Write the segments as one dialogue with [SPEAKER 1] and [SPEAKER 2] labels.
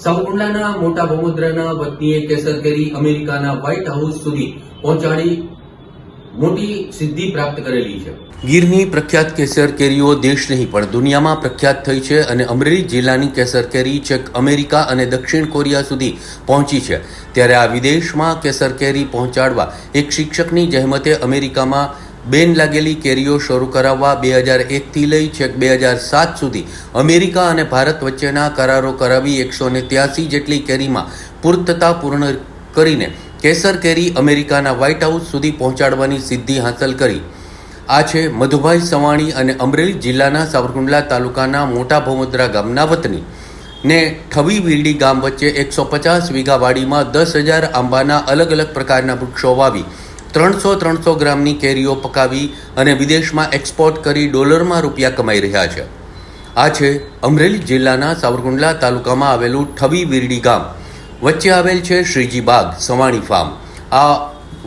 [SPEAKER 1] સાવરકુંડલાના મોટા બમોદરાના વતનીએ કેસર કેરી અમેરિકાના white house સુધી પહોંચાડી મોટી સિદ્ધિ પ્રાપ્ત કરેલી છે. ગીરની પ્રખ્યાત કેસર કેરીઓ દેશ નહીં, પણ દુનિયામાં પ્રખ્યાત થઈ છે અને અમરેલી જિલ્લાની કેસર કેરી ચેક અમેરિકા અને દક્ષિણ કોરિયા સુધી પહોંચી છે. ત્યારે આ વિદેશમાં કેસર કેરી પહોંચાડવા એક શિક્ષકની જહેમતે અમેરિકામાં બેન લાગેલી કેરીઓ શરૂ કરાવવા બે હજાર એકથી લઈ છેક બે હજાર સાત સુધી અમેરિકા અને ભારત વચ્ચેના કરારો કરાવી એકસો ને ત્યાસી જેટલી કેરીમાં પૂર્તતા પૂર્ણ કરીને કેસર કેરી અમેરિકાના વ્હાઇટ હાઉસ સુધી પહોંચાડવાની સિદ્ધિ હાંસલ કરી. આ છે મધુભાઈ સવાણી અને અમરેલી જિલ્લાના સાવરકુંડલા તાલુકાના મોટા ભોમદ્રા ગામના વતની. ને ઠવી વીરડી ગામ વચ્ચે એકસો પચાસ વીઘા વાડીમાં દસ હજાર આંબાના અલગ અલગ પ્રકારના વૃક્ષો વાવી ત્રણસો ત્રણસો ગ્રામની કેરીઓ પકાવી અને વિદેશમાં એક્સપોર્ટ કરી ડોલરમાં રૂપિયા કમાઈ રહ્યા છે. આ છે અમરેલી જિલ્લાના સાવરકુંડલા તાલુકામાં આવેલું ઠવી વિરડી ગામ. વચ્ચે આવેલ છે શ્રીજી બાગ સવાણી ફાર્મ. આ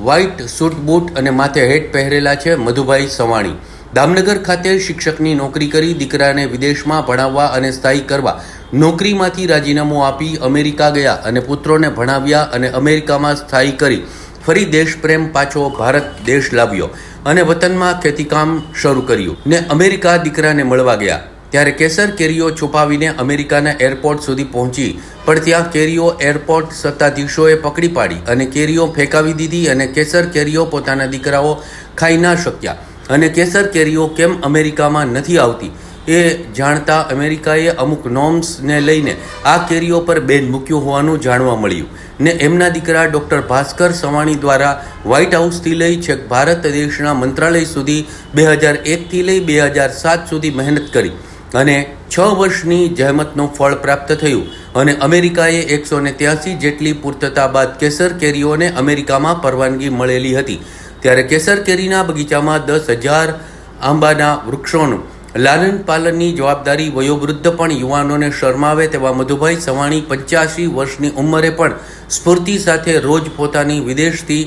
[SPEAKER 1] વ્હાઇટ સૂટ બૂટ અને માથે હેટ પહેરેલા છે મધુભાઈ સવાણી. દામનગર ખાતે શિક્ષકની નોકરી કરી દીકરાને વિદેશમાં ભણાવવા અને સ્થાયી કરવા નોકરીમાંથી રાજીનામું આપી અમેરિકા ગયા અને પુત્રોને ભણાવ્યા અને અમેરિકામાં સ્થાયી કરી ફરી દેશપ્રેમ પાછો ભારત દેશ લાવ્યો અને વતનમાં ખેતીકામ શરૂ કર્યું. ને અમેરિકા દીકરાને મળવા ગયા. ત્યારે કેસર કેરીઓ છુપાવીને અમેરિકાના એરપોર્ટ સુધી પહોંચી, પણ ત્યાં કેરીઓ એરપોર્ટ સત્તાધીશોએ પકડી પાડી અને કેરીઓ ફેંકાવી દીધી અને કેસર કેરીઓ પોતાના દીકરાઓ ખાઈ ના શક્યા. અને કેસર કેરીઓ કેમ અમેરિકામાં નથી આવતી? એ જાણતા અમેરિકાએ અમુક નોર્મ્સને લઈને આ કેરીઓ પર બેન મૂક્યું હોવાનું જાણવા મળ્યું. ને એમના દીકરા ડૉક્ટર ભાસ્કર સવાણી દ્વારા વ્હાઇટ હાઉસથી લઈ છેક ભારત દેશના મંત્રાલય સુધી બે હજાર એકથી લઈ બે હજાર સાત સુધી મહેનત કરી. અને છ વર્ષની જહેમતનું ફળ પ્રાપ્ત થયું. અને અમેરિકાએ એકસો ને ત્યાસી જેટલી પૂર્તતા બાદ કેસર કેરીઓને અમેરિકામાં પરવાનગી મળેલી હતી. ત્યારે કેસર કેરીના બગીચામાં દસ હજાર આંબાના વૃક્ષોનું લાલન પાલનની જવાબદારી વયોવૃદ્ધ પણ યુવાનોને શરમાવે તેવા મધુભાઈ સવાણી પંચ્યાસી વર્ષની ઉંમરે પણ સ્ફૂર્તિ સાથે રોજ પોતાની વિદેશથી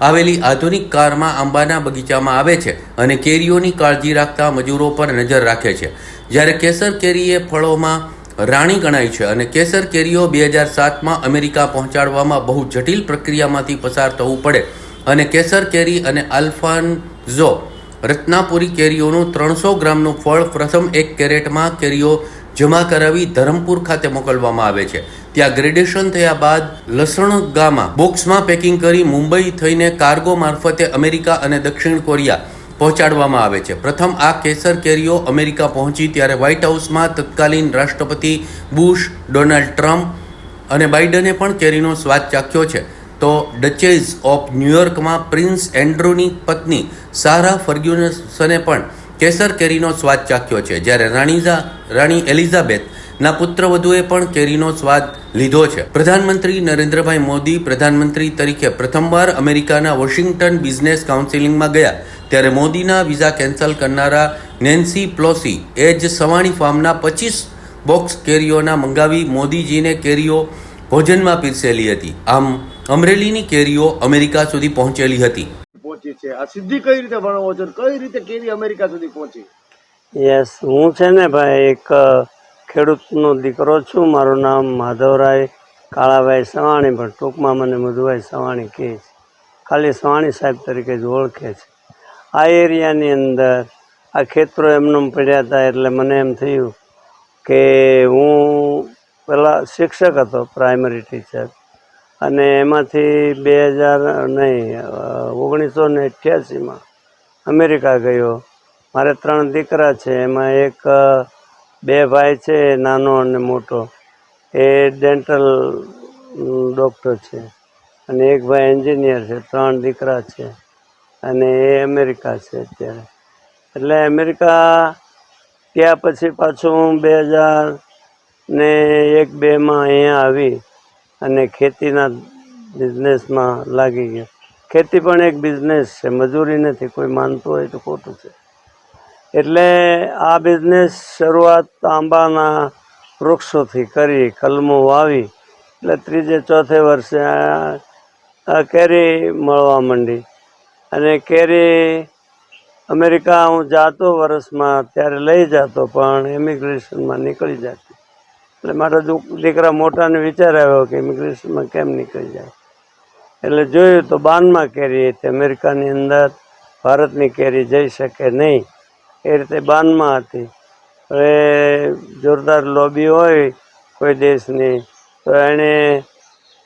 [SPEAKER 1] આવેલી આધુનિક કારમાં આંબાના બગીચામાં આવે છે અને કેરીઓની કાળજી રાખતા મજૂરો પર નજર રાખે છે. જ્યારે કેસર કેરી એ ફળોમાં રાણી ગણાય છે અને કેસર કેરીઓ બે હજાર સાતમાં અમેરિકા પહોંચાડવામાં બહુ જટિલ પ્રક્રિયામાંથી પસાર થવું પડે અને કેસર કેરી અને આલ્ફાન્ઝો રત્નાપુરી કેરીઓનું ત્રણસો ગ્રામનું ફળ પ્રથમ એક કેરેટમાં કેરીઓ જમા કરાવી ધરમપુર ખાતે મોકલવામાં આવે છે. ત્યાં ગ્રેડેશન થયા બાદ લસણગામાં બોક્સમાં પેકિંગ કરી મુંબઈ થઈને કાર્ગો મારફતે અમેરિકા અને દક્ષિણ કોરિયા પહોંચાડવામાં આવે છે. પ્રથમ આ કેસર કેરીઓ અમેરિકા પહોંચી ત્યારે વ્હાઇટ હાઉસમાં તત્કાલીન રાષ્ટ્રપતિ બુશ, ડોનાલ્ડ ટ્રમ્પ અને બાઇડને પણ કેરીનો સ્વાદ ચાખ્યો છે. તો ડચેઝ ઓફ ન્યુયોર્કમાં પ્રિન્સ એન્ડ્રુની પત્ની સારા ફર્ગ્યુસને પણ કેસર કેરીનો સ્વાદ ચાખ્યો છે. જ્યારે રાણીઝા, રાણી એલિઝાબેથ ના પુત્રવધુએ પણ કેરીનો સ્વાદ લીધો છે. પ્રધાનમંત્રી નરેન્દ્રભાઈ મોદી પ્રધાનમંત્રી તરીકે પ્રથમવાર અમેરિકાના વોશિંગ્ટન બિઝનેસ કાઉન્સિલિંગમાં ગયા. ત્યારે મોદીના વિઝા કેન્સલ કરનારા નેન્સી પ્લોસી એ જ સવાણી ફાર્મના પચીસ બોક્સ કેરીઓના મંગાવી મોદીજીને કેરીઓ ભોજનમાં પીરસેલી હતી. આમ અમરેલીની કેરીઓ અમેરિકા સુધી પહોંચેલી હતી.
[SPEAKER 2] પહોંચી છે. આ સિદ્ધિ કઈ રીતે ભણવો છો? કઈ રીતે કેરી અમેરિકા સુધી પહોંચી?
[SPEAKER 3] યસ હું છે ને ભાઈ એક ખેડૂતનો દીકરો છું. મારું નામ માધવરાય કાળાભાઈ સવાણી પણ ટૂંકમાં મને મધુભાઈ સવાણી કહે છે. ખાલી સવાણી સાહેબ તરીકે જ ઓળખે છે. આ એરિયાની અંદર આ ખેતરો એમને પડ્યા હતા એટલે મને એમ થયું કે હું પહેલાં શિક્ષક હતો, પ્રાઇમરી ટીચર. અને એમાંથી બે હજાર, નહીં, ઓગણીસો ને અઠ્યાસીમાં અમેરિકા ગયો. મારે ત્રણ દીકરા છે, એમાં એક બે ભાઈ છે નાનો અને મોટો. એ ડેન્ટલ ડૉક્ટર છે. અને એક ભાઈ એન્જિનિયર છે, ત્રણ દીકરા છે. અને એ અમેરિકા છે અત્યારે. એટલે અમેરિકા ત્યાં પછી પાછું બે હજાર ને એક બેમાં અહીંયા આવી અને ખેતીના બિઝનેસમાં લાગી ગયા. ખેતી પણ એક બિઝનેસ છે. મજૂરી નથી. કોઈ માનતું હોય તો ખોટું છે. એટલે આ બિઝનેસ શરૂઆત આંબાના વૃક્ષોથી કરી કલમો વાવી, એટલે ત્રીજે, ચોથે વર્ષે કેરી મળવા માંડી. અને કેરી અમેરિકા હું જાતો વર્ષમાં ત્યારે લઈ જતો, પણ ઇમિગ્રેશનમાં નીકળી જતી. એટલે મારા દીકરા મોટાને વિચાર આવ્યો કે ઇમિગ્રેશનમાં કેમ નીકળી જાય? એટલે જોયું તો બાનમાં કેરી હતી, અમેરિકાની અંદર ભારતની કેરી જઈ શકે નહીં. એ રીતે બાનમાં હતી. હવે જોરદાર લોબી હોય કોઈ દેશની, તો એણે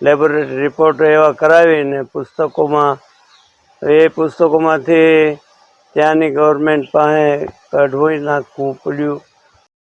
[SPEAKER 3] લેબોરેટરી રિપોર્ટો એવા કરાવીને પુસ્તકોમાં, એ પુસ્તકોમાંથી ત્યાંની ગવર્મેન્ટ પાસે કઢવી નાખવું પડ્યું.